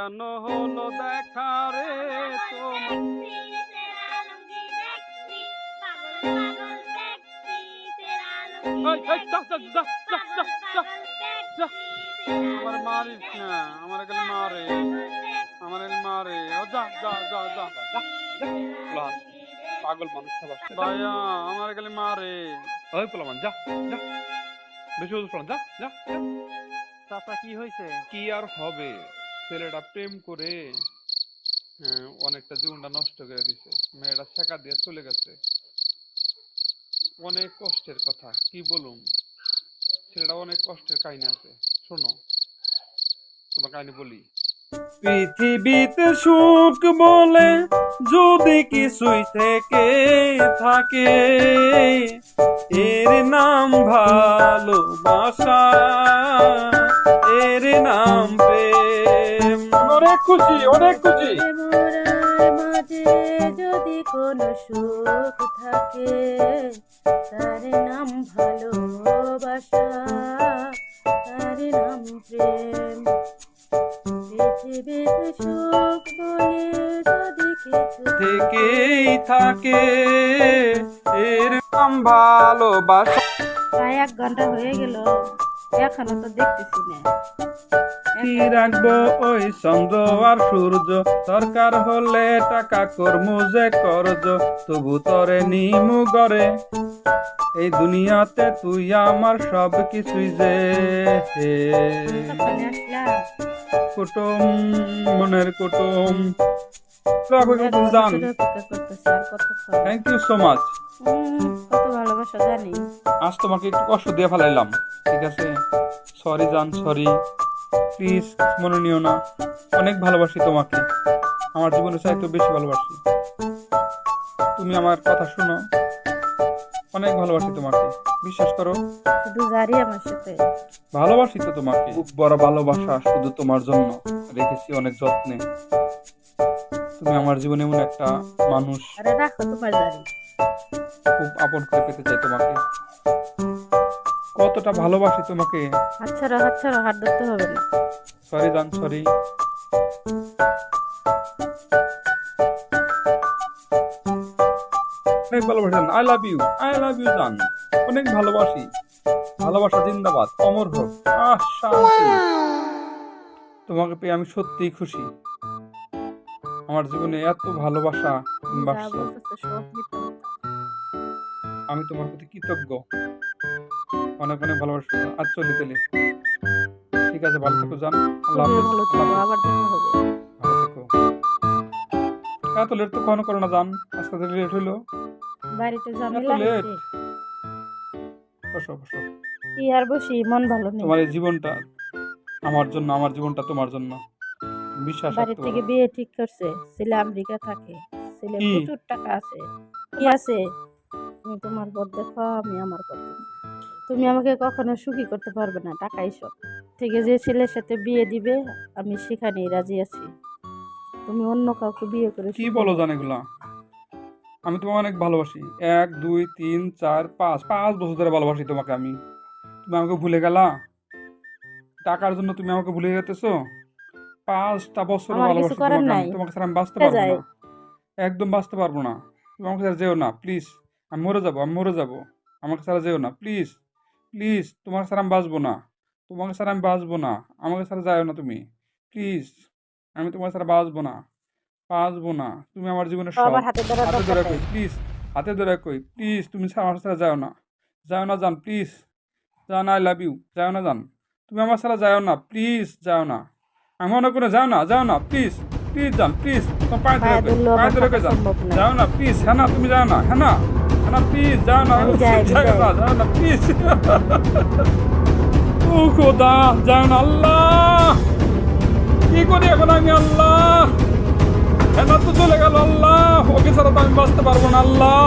কেন হলো দেখা রে। আমার মারিস না আমার এখানে মারে আমার এখানে মারে ও যা যা যা যা পাগল মানুষ ভাইয়া আমার এখানে মারে ওই পোলামান যা যা বেশি যা যা যা। চাচা কি হয়েছে কি আর হবে ছেলেটা প্রেম করে হ্যাঁ, অনেকটা জীবনটা নষ্ট করে দিছে। মেয়েটা শেখা দিয়ে চলে গেছে। অনেক কষ্টের কথা কি বলুম? ছেলেটা অনেক কষ্টের কাহিনী আছে। শোনো তোমার কাহিনী বলি। পৃথিবীতে সুখ বলে যদি কিছুই থেকে থাকে এর নাম ভালোবাসা এর নাম খুশি অনেক খুশি। মাঝে যদি কোনো সুখ থাকে তার নাম ভালোবাসা তার নাম প্রেম। পৃথিবীতে সুখ বলে যদি কিছু থেকেই থাকে এর নাম ভালোবাসা। প্রায় এক ঘণ্টা হয়ে গেল। এখনও তো দেখতেছি না। কি রাখব ওই চন্দ্র আর সূর্য? সরকার হলে টাকা কর্ম যে করজ তবু তরে নিমু গরে এই দুনিয়াতে তুই আমার সব কিছুই যে। কুটুম মনের কুটুম। থ্যাংক ইউ সো মাচ ভালোবাসা জানি। আজ তোমাকে একটু কষ্ট দিয়ে ফেলাইলাম। ঠিক আছে? সরি জান সরি প্লিজ মনে নিও না। অনেক ভালোবাসি তোমাকে। আমার জীবনের চাইতে বেশি ভালোবাসি। তুমি আমার কথা শুনো। অনেক ভালোবাসি তোমাকে। বিশ্বাস করো? শুধু জারি আমার সাথে। ভালোবাসি তো তোমাকে। খুব বড় ভালোবাসা শুধু তোমার জন্য। রেখেছি অনেক যত্নে। তুমি আমার জীবনে এমন একটা মানুষ। আরে রাখো তোমার জারি। খুব আপন করে পেতে চাই তোমাকে। কতটা ভালোবাসি তোমাকে। হাত ছাড়ো হাত ছাড়ো হাত ধরতে হবে না। সরি জান সরি অনেক ভালোবাসেন I love you I love you জান অনেক ভালোবাসি। ভালোবাসা জিন্দাবাদ অমর হোক। শান্তি। তোমাকে পেয়ে আমি সত্যিই খুশি। আমার জীবনে এত ভালোবাসা বাসছো। আমি তোমার প্রতি কৃতজ্ঞ। অনেক অনেক ভালোবাসা। আজ চলি ঠিক আছে ভালো থেকো জান। আল্লাহ তুমিও হাফেজ। ভালো থেকো আল্লাহ আবার দেখা হবে। ভালো থেকো। এত লেট তো কখনো করো না জান। আজকে তো লেট হইল। বাড়িতে এত ঝামেলা late? বসো বসো। কি আর বসি? মন ভালো নেই। তোমার জীবনটা আমার জন্য আমার জীবনটা তোমার জন্য। বিশ্বাস বাড়ি থেকে বিয়ে ঠিক করছে। ছেলে আমেরিকা থাকে। ছেলে প্রচুর টাকা আছে। কি আছে? তুমি তোমার পথ দেখো আমি আমার পথ। তুমি আমাকে কখনো সুখী করতে পারবে না টাকাই সব থেকে যে ছেলের সাথে বিয়ে দিবে আমি সেখানেই রাজি আছি। তুমি অন্য কাউকে বিয়ে করে কি বলো। জান এগুলা? আমি তোমাকে অনেক ভালোবাসি। এক দুই তিন চার পাঁচ পাঁচ বছর ধরে ভালোবাসি তোমাকে আমি। তুমি আমাকে ভুলে গেলা? টাকার জন্য তুমি আমাকে ভুলে যেতেছো? পাঁচটা বছর ভালোবাসি তোমাকে ছাড়া আমি বাঁচতে পারব না। একদম বাঁচতে পারব না। তুমি আমাকে যেও না প্লিজ। আমি মরে যাব আমি মরে যাব। আমাকে ছাড়া যেও না প্লিজ প্লিজ তোমার ছাড়া আমি বাঁচবো না। তোমাকে ছাড়া আমি বাঁচবো না আমাকে ছাড়া যাও না তুমি। প্লিজ আমি তোমার ছাড়া বাঁচবো না বাঁচবো না। তুমি আমার আবার হাতে ধরা কই প্লিজ হাতে ধরে কই প্লিজ তুমি আমার ছাড়া যাও না। যাও না যান প্লিজ যাও না আই লাভ ইউ যাও না যান তুমি আমার ছাড়া যাও না প্লিজ যাও না। আমি মনে করে যাও না যাও না প্লিজ প্লিজ যান প্লিজ তোমার পায়ে ধরে পায়ে ধরে যান যাও না। প্লিজ হ্যাঁ না তুমি যাও না হ্যাঁ না না প্লিজ যাও না যাও না প্লিজ ও খোদা যাও না আল্লাহ। কি করি এখন আমি আল্লাহ? এনা তো চলে গেল আল্লাহ। ওকে ছাড়া তো আমি বাঁচতে পারব না আল্লাহ।